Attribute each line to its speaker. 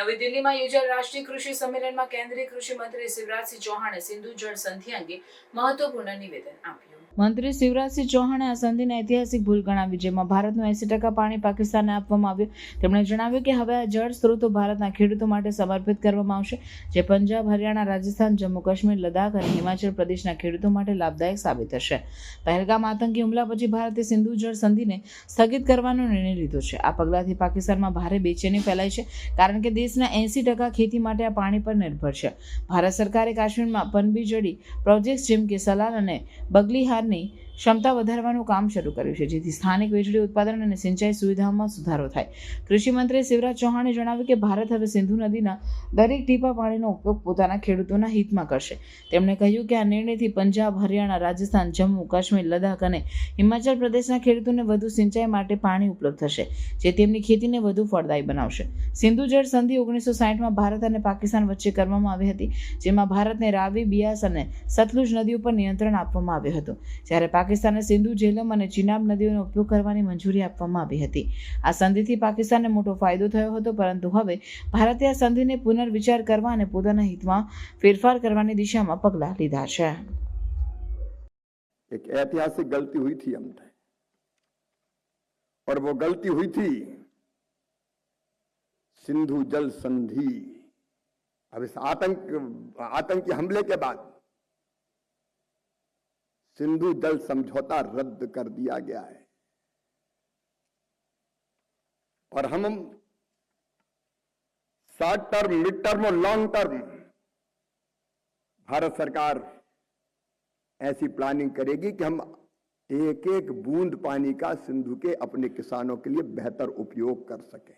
Speaker 1: નવી દિલ્હીમાં યોજાયેલ રાષ્ટ્રીય કૃષિ સંમેલનમાં કેન્દ્રીય કૃષિ મંત્રી શિવરાજસિંહ ચૌહાણે સિંધુ જળ સંધિ અંગે મહત્વપૂર્ણ નિવેદન આપ્યું. મંત્રી શિવરાજસિંહ ચૌહાણે આ સંધિને ઐતિહાસિક ભૂલ ગણાવી, જેમાં ભારતનું એસી ટકા પાણી પાકિસ્તાનને આપવામાં આવ્યું. તેમણે જણાવ્યું કે હવે આ જળ સ્ત્રોતો ભારતના ખેડૂતો માટે સમર્પિત કરવામાં આવશે, જે પંજાબ, હરિયાણા, રાજસ્થાન, જમ્મુ કાશ્મીર, લદ્દાખ અને હિમાચલ પ્રદેશના ખેડૂતો માટે લાભદાયક સાબિત થશે. પહેલગામ આતંકી હુમલા પછી ભારતે સિંધુ જળ સંધિને સ્થગિત કરવાનો નિર્ણય લીધો છે. આ પગલાંથી પાકિસ્તાનમાં ભારે બેચેની ફેલાઈ છે, કારણ કે દેશના એંસી ટકા ખેતી માટે આ પાણી પર નિર્ભર છે. ભારત સરકારે કાશ્મીરમાં પનબીજડી પ્રોજેક્ટ્સ જેમ કે સલાલ અને બગલીહારની ક્ષમતા વધારવાનું કામ શરૂ કર્યું છે, જેથી સ્થાનિક વીજળી ઉત્પાદન અને સિંચાઈ સુવિધાઓમાં સુધારો થાય. કૃષિ મંત્રી શિવરાજ ચૌહાણે જણાવ્યું કે ભારત હવે સિંધુ નદીના દરેક ટીપા પાણીનો ઉપયોગ પોતાના ખેડૂતોના હિતમાં કરશે. તેમણે કહ્યું કે આ નિર્ણયથી પંજાબ, હરિયાણા, રાજસ્થાન, જમ્મુ, કાશ્મીર, લદ્દાખ અને હિમાચલ પ્રદેશના ખેડૂતોને વધુ સિંચાઈ માટે પાણી ઉપલબ્ધ થશે, જે તેમની ખેતીને વધુ ફળદાયી બનાવશે. સિંધુ જળ સંધિ ઓગણીસો સાઠમાં ભારત અને પાકિસ્તાન વચ્ચે કરવામાં આવી હતી, જેમાં ભારતને રાવી, બિયાસ અને સતલુજ નદી ઉપર નિયંત્રણ આપવામાં આવ્યું હતું. જ્યારે પાકિસ્તાને સિંધુ જેલમ અને ચિનાબ નદીઓનો ઉપયોગ કરવાની મંજૂરી આપવામાં આવી હતી આ સંધિથી પાકિસ્તાનને મોટો ફાયદો થયો હતો પરંતુ હવે ભારતે આ સંધિને પુનર્વિચાર કરવા અને પોતાના હિતમાં ફેરફાર કરવાની દિશામાં પગલાં લીધા છે
Speaker 2: एक ऐतिहासिक गलती हुई थी हमने और वो गलती हुई थी सिंधु जल संधि अब इस आतंक आतंकी हमले के बाद सिंधु जल समझौता रद्द कर दिया गया है। और हम शॉर्ट टर्म, मिड टर्म और लॉन्ग टर्म भारत सरकार ऐसी प्लानिंग करेगी कि हम एक एक बूंद पानी का सिंधु के अपने किसानों के लिए बेहतर उपयोग कर सकें।